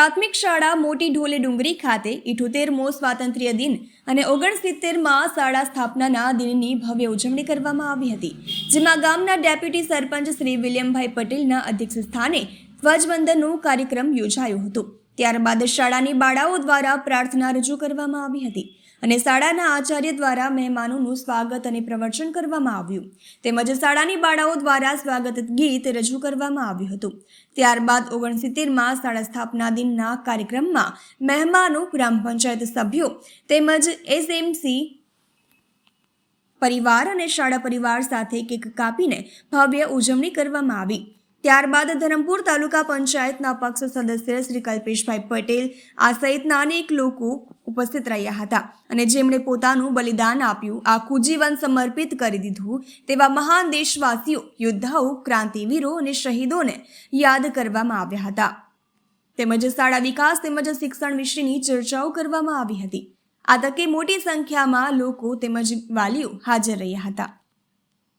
પ્રાથમિક શાળા મોટી ઢોલે ડુંગરી ખાતે ઇઠોતેરમો સ્વાતંત્ર્ય દિન અને ઓગણસિત્તેરમાં શાળા સ્થાપનાના દિનની ભવ્ય ઉજવણી કરવામાં આવી હતી, જેમાં ગામના ડેપ્યુટી સરપંચ શ્રી વિલિયમભાઈ પટેલના અધ્યક્ષ સ્થાને ધ્વજવંદનનો કાર્યક્રમ યોજાયો હતો. ત્યારબાદ શાળાની બાળાઓ દ્વારા પ્રાર્થના રજૂ કરવામાં આવી હતી. અને શાળાના આચાર્ય દ્વારા મહેમાનોનું સ્વાગત અને પ્રવચન કરવામાં આવ્યું. તેમજ શાળાની બાળાઓ દ્વારા સ્વાગત ગીત રજૂ કરવામાં આવ્યું હતું. ત્યારબાદ ઓગણસિત્તેરમાં શાળા સ્થાપના દિનના કાર્યક્રમમાં મહેમાનો, ગ્રામ પંચાયત સભ્યો તેમજ એસએમસી પરિવાર અને શાળા પરિવાર સાથે કેક કાપીને ભવ્ય ઉજવણી કરવામાં આવી. ત્યારબાદ ધરમપુર તાલુકા પંચાયતના પક્ષ સદસ્ય શ્રી કલ્પેશભાઈ પટેલ આ સહિતના અનેક લોકો ઉપસ્થિત રહ્યા હતા અને જેમણે પોતાનું બલિદાન આપ્યું આખું જીવન સમર્પિત કરી દીધું તેવા મહાન દેશવાસીઓ, યોદ્ધાઓ, ક્રાંતિવીરો અને શહીદોને યાદ કરવામાં આવ્યા હતા. તેમજ શાળા વિકાસ તેમજ શિક્ષણ વિશેની ચર્ચાઓ કરવામાં આવી હતી. આ તકે મોટી સંખ્યામાં લોકો તેમજ વાલીઓ હાજર રહ્યા હતા.